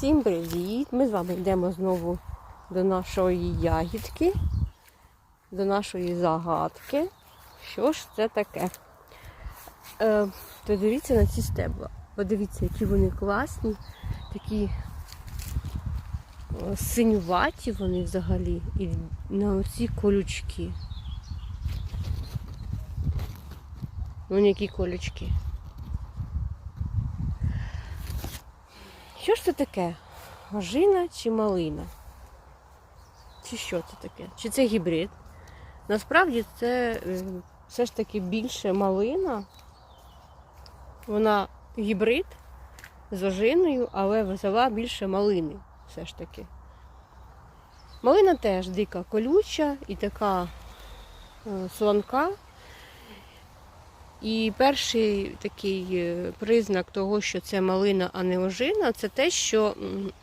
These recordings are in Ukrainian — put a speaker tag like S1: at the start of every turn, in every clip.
S1: Всім привіт! Ми з вами йдемо знову до нашої ягідки, до нашої загадки. Що ж це таке? Е, подивіться на ці стебла. Подивіться, які вони класні, такі е, синюваті вони взагалі. І на оці колючки. Вони які колючки. Що ж це таке? Ожина чи малина? Чи що це таке? Чи це гібрид? Насправді це е, все ж таки більше малина. Вона гібрид з ожиною, але взяла більше малини все ж таки. Малина теж дика колюча і така е, слонка. І перший такий е, признак того, що це малина, а не ожина, це те, що,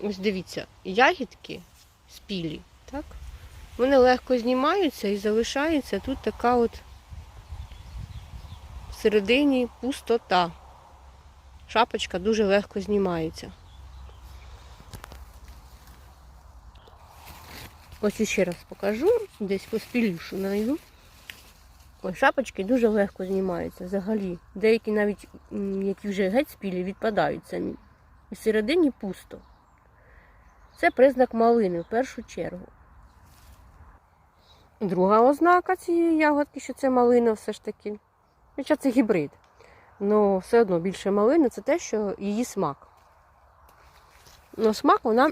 S1: ось дивіться, ягідки спілі, так? Вони легко знімаються і залишається тут така от всередині пустота. Шапочка дуже легко знімається. Ось іще раз покажу, десь поспілішу найду. Шапочки дуже легко знімаються взагалі. Деякі навіть, які вже геть спілі, відпадають самі. І всередині пусто. Це признак малини в першу чергу. Друга ознака цієї ягодки, що це малина все ж таки. Хоча це гібрид. але все одно більше малини це те, що її смак. Ну, смак вона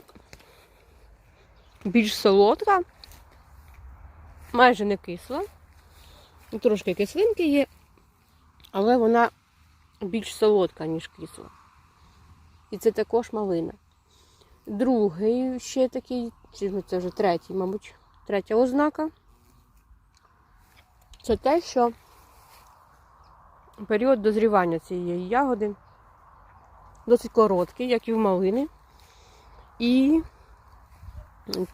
S1: більш солодка, майже не кисла. Ну, Трошки кислинки є, але вона більш солодка, ніж кисла. І це також малина. Другий ще такий, ну, це вже третій, мабуть, третя ознака. Це те, що період дозрівання цієї ягоди досить короткий, як і в малини. І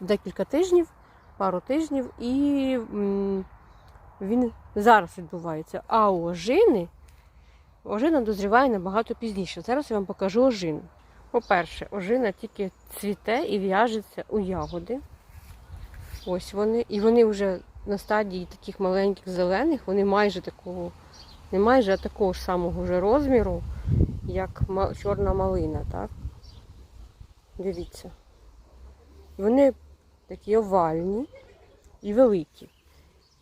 S1: декілька тижнів, пару тижнів, і він зараз відбувається. А у ожини ожина дозріває набагато пізніше. Зараз я вам покажу ожину. По-перше, ожина тільки цвіте і в'яжеться у ягоди. Ось вони. І вони вже на стадії таких маленьких зелених, вони майже такого, не майже, а такого ж самого вже розміру, як чорна малина, так? Дивіться. Вони такі овальні і великі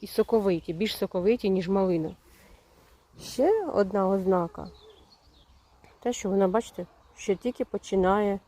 S1: і соковиті, більш соковиті, ніж малина. Ще одна ознака. Те, що вона, бачите, ще тільки починає